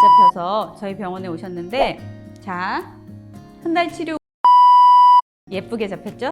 잡혀서 저희 병원에 오셨는데 자, 한 달 치료 예쁘게 잡혔죠?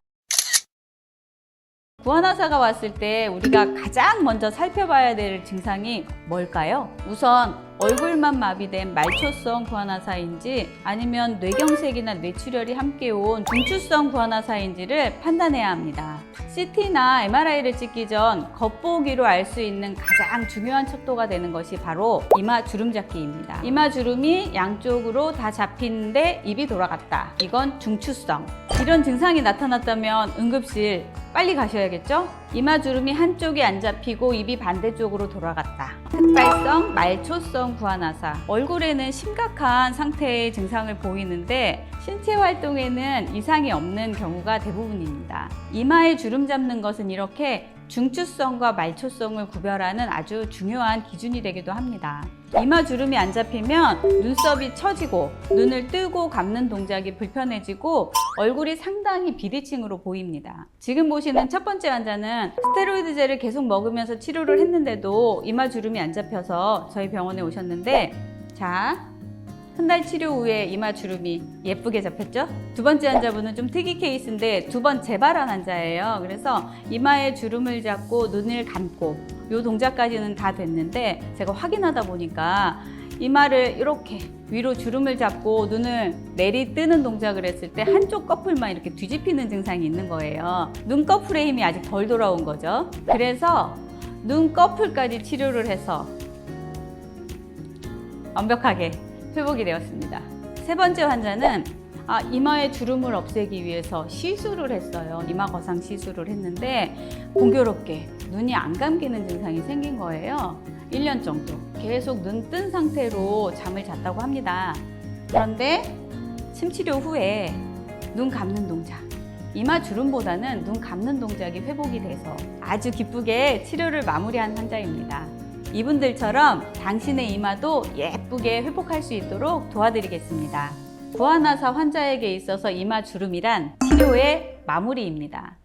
구안화사가 왔을 때 우리가 가장 먼저 살펴봐야 될 증상이 뭘까요? 우선 얼굴만 마비된 말초성 구안화사인지 아니면 뇌경색이나 뇌출혈이 함께 온 중추성 구안화사인지를 판단해야 합니다. CT나 MRI를 찍기 전 겉보기로 알 수 있는 가장 중요한 척도가 되는 것이 바로 이마 주름 잡기입니다. 이마 주름이 양쪽으로 다 잡히는데 입이 돌아갔다. 이건 중추성. 이런 증상이 나타났다면 응급실 빨리 가셔야겠죠? 이마 주름이 한쪽이 안 잡히고 입이 반대쪽으로 돌아갔다. 흑발성 말초성 구안화사. 얼굴에는 심각한 상태의 증상을 보이는데 신체 활동에는 이상이 없는 경우가 대부분입니다. 이마에 주름 잡는 것은 이렇게 중추성과 말초성을 구별하는 아주 중요한 기준이 되기도 합니다. 이마 주름이 안 잡히면 눈썹이 처지고 눈을 뜨고 감는 동작이 불편해지고 얼굴이 상당히 비대칭으로 보입니다. 지금 보시는 첫 번째 환자는 스테로이드제를 계속 먹으면서 치료를 했는데도 이마 주름이 안 잡혀서 저희 병원에 오셨는데 자, 한 달 치료 후에 이마 주름이 예쁘게 잡혔죠? 두 번째 환자분은 좀 특이 케이스인데 두 번 재발한 환자예요. 그래서 이마에 주름을 잡고 눈을 감고 요 동작까지는 다 됐는데 제가 확인하다 보니까 이마를 이렇게 위로 주름을 잡고 눈을 내리 뜨는 동작을 했을 때 한쪽 커플만 이렇게 뒤집히는 증상이 있는 거예요. 눈꺼풀의 힘이 아직 덜 돌아온 거죠. 그래서 눈꺼풀까지 치료를 해서 완벽하게 회복이 되었습니다. 세 번째 환자는 아, 이마의 주름을 없애기 위해서 시술을 했어요. 이마 거상 시술을 했는데 공교롭게 눈이 안 감기는 증상이 생긴 거예요. 1년 정도 계속 눈 뜬 상태로 잠을 잤다고 합니다. 그런데 침 치료 후에 눈 감는 동작 이마 주름보다는 눈 감는 동작이 회복이 돼서 아주 기쁘게 치료를 마무리한 환자입니다. 이분들처럼 당신의 이마도 예쁘게 회복할 수 있도록 도와드리겠습니다. 구안화사 환자에게 있어서 이마 주름이란 치료의 마무리입니다.